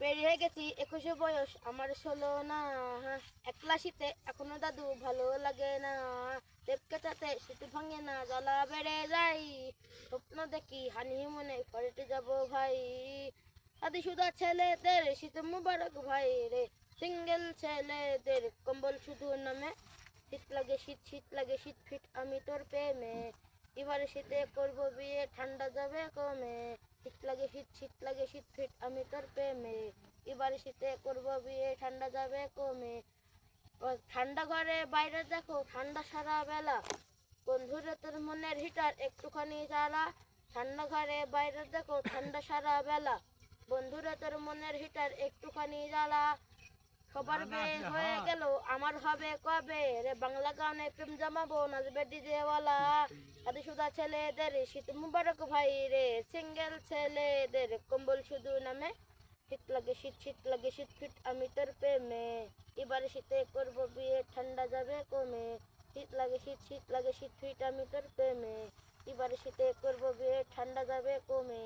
পেরিয়ে গেছি একুশে বয়স আমার ষোলো না। হ্যাঁ, একলা শীতে এখনও দাদু ভালো লাগে না। টেপ কেটাতে শীত ভাঙে না জ্বালা বেড়ে যাই স্বপ্ন দেখি হানি মনে ফরেটে যাব ভাই। দাদি সুদা ছেলেদের শীত মুবারক ভাই রে। সিঙ্গেল ছেলেদের কম্বল শুধু নামে। শীত লাগে শীত শীত লাগে শীত ফিট আমি তোর প্রেমে। এবারে শীতে করব বিয়ে ঠান্ডা যাবে শীত লাগে, শীত ফিট আমি তোর প্রেমে। এবারে শীতে করব বিয়ে, ঠান্ডা যাবে কমে। ঠান্ডা ঘরে বাইরে দেখো, ঠান্ডা সারা বেলা। বন্ধুরে তোর মনের হিটার একটুখানি জ্বালা। ঠান্ডা ঘরে বাইরে দেখো, ঠান্ডা সারা বেলা। বন্ধুরে তোর মনের হিটার একটুখানি জ্বালা। সবার বিয়ে হয়ে গেল আমার হবে কবে? রে বাংলা গানে প্রেম জমাবো নাচবে ডিজেওয়ালা। আদি সুদা ছেলেদের শীত মুবারক ভাই রে সিঙ্গেল ছেলেদের কম্বল শুধু নামে। শীত লাগে শীত শীত লাগে শীত ফিট আমি তোর প্রেমে। এবারে শীতে করব বিয়ে ঠান্ডা যাবে কমে। শীত লাগে শীত শীত লাগে শীত ফিট আমি তোর প্রেমে। এবারে শীতে করব বিয়ে ঠান্ডা যাবে কমে।